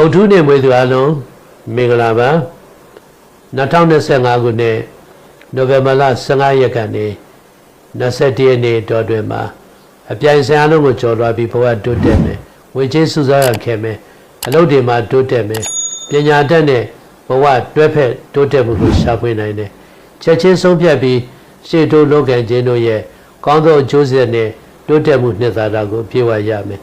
ဗုဒ္ဓနဲ့မွေးသူအလုံးမင်္ဂလာပါ2025ခုနှစ်နိုဝင်ဘာလ15ရက်ကနေ21ရက်နေ့တော်တွင်မှာအပြိုင်ဆိုင်အလုံးကိုကျော်လွှားပြီးဘဝတိုးတက်မယ်ဝေချင်းစုစားရခဲ့မယ်အလုပ်တွေမှာတိုးတက်မယ်ပညာတတ်နဲ့ဘဝတွဲဖက်တိုးတက်မှုကိုရှာဖွေနိုင်တယ်ချက်ချင်းဆုံးဖြတ်ပြီးရှေ့တိုးလုပ်ကံခြင်းတို့ရဲ့ကောင်းသောအကျိုးဆက်နဲ့တိုးတက်မှုနှစ်သာရကိုပြေဝရမယ်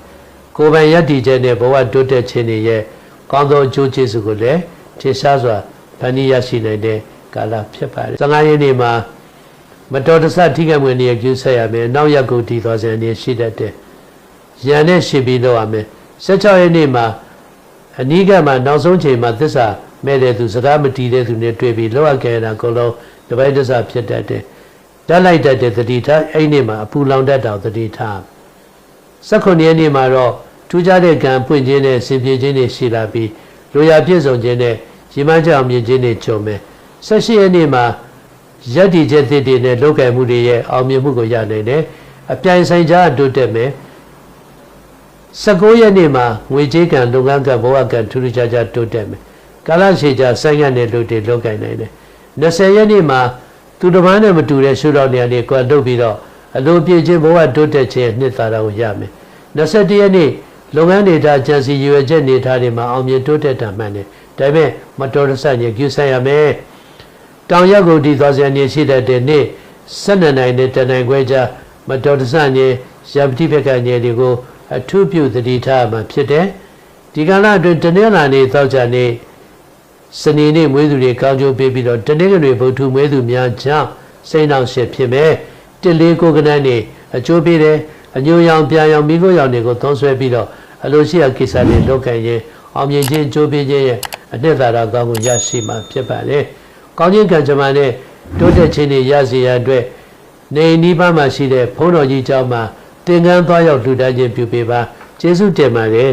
ကိုယ်ပိုင်ယက်တီချက်နဲ့ဘဝတိုးတက်ခြင်းတွေရဲ့ ကောင်းသောအကျိုးကျေးဇူးကိုလည်းထင်ရှားစွာဖန်တီးရရှိနိုင်တဲ့ကာလဖြစ်ပါတယ်။15ရက်နေ့မှာမတော်တဆထိခိုက်မှုနေရကျူးဆက်ရမယ်။နောက်ရက်ကိုတည်သွားခြင်းနေရှိတတ်တယ်။ရန်နဲ့ရှိပြီးလုပ်ရမယ်။16ရက်နေ့မှာအနိကမှာနောက်ဆုံးချိန်မှာသစ္စာမဲ့တဲ့သူစကားမတီးတဲ့သူနဲ့တွေ့ပြီးလောက်ရခဲ့တာအကုန်လုံးတပိုက်တစ္ဆာဖြစ်တတ်တယ်။ဓာတ်လိုက်တတ်တဲ့သတိထားအဲ့ဒီနေ့မှာအပူလောင်တတ်တာကိုသတိထား။18ရက်နေ့မှာတော့ ထူးခြားတဲ့ကံပွင့်ခြင်းနဲ့ဆင်ပြေခြင်းတွေရှိလာပြီးလိုရာပြည့်စုံခြင်းနဲ့ရည်မှန်းချက်အောင်မြင်ခြင်းတွေကြုံမယ်18ရက်နေ့မှာယက်တီချက်သစ်တွေနဲ့လောက်ကင်မှုတွေရဲ့အောင်မြင်မှုကိုရနိုင်တယ်အပြိုင်ဆိုင်ကြားတိုးတက်မယ်19ရက်နေ့မှာငွေကြေးကံလုပ်ငန်းကံဘဝကံထူးထူးခြားခြားတိုးတက်မယ်ကာလရှည်ကြာဆိုင်ရတဲ့လူတွေလောက်ကင်နိုင်တယ်20ရက်နေ့မှာသူတစ်ပန်းနဲ့မတူတဲ့ရှုတော်နေရာတွေကွာလုပ်ပြီးတော့အလိုပြည့်ခြင်းဘဝတိုးတက်ခြင်းနှစ်သာရကိုရမယ်21ရက်နေ့ လုပ်ငန်းဒေတာဂျန်စီရွယ်ချက်နေထားတွေမှာအောင်မြင်တိုးတက်တာမှန်တယ်ဒါပေမဲ့မတော်တဆညကျူဆိုင်ရမယ်တောင်ရက်ကိုဒီသွားစရာနေရှိတတ်တဲ့နေ့12နိုင်နဲ့တနိုင်ခွဲကြားမတော်တဆညရပတိဘက်ကညတွေကိုအထူးပြုသတိထားမှဖြစ်တယ်ဒီကလာအတွင်းတနင်္လာနေ့သောကြာနေ့စနေနေ့မွေးသူတွေကောင်းကျိုးပေးပြီးတော့တနင်္ဂနွေဗုဒ္ဓမွေးသူများကြောင့်စိတ်နှောင့်ယှက်ဖြစ်မယ်တစ်လေးကိုကနန်းနေအကျိုးပေးတယ် အညိုရောင်ပြာရောင်မိခိုးရောင်တွေကိုသုံးဆွဲပြီးတော့အလိုရှိရာကိစ္စတွေလုပ်ကံရင်အောင်မြင်ခြင်းကြိုးပေးခြင်းရဲ့အနှစ်သာရကောင်းကိုရရှိမှာဖြစ်ပါလေ။ကောင်းခြင်းကံကြမ္မာနဲ့တိုးတက်ခြင်းတွေရစေရအတွက်နေနီးပါးမှာရှိတဲ့ဘုန်းတော်ကြီးเจ้าမှာသင်္ကန်းသွားရောက်လှူဒါန်းခြင်းပြုပေးပါကျေးဇူးတင်ပါတယ်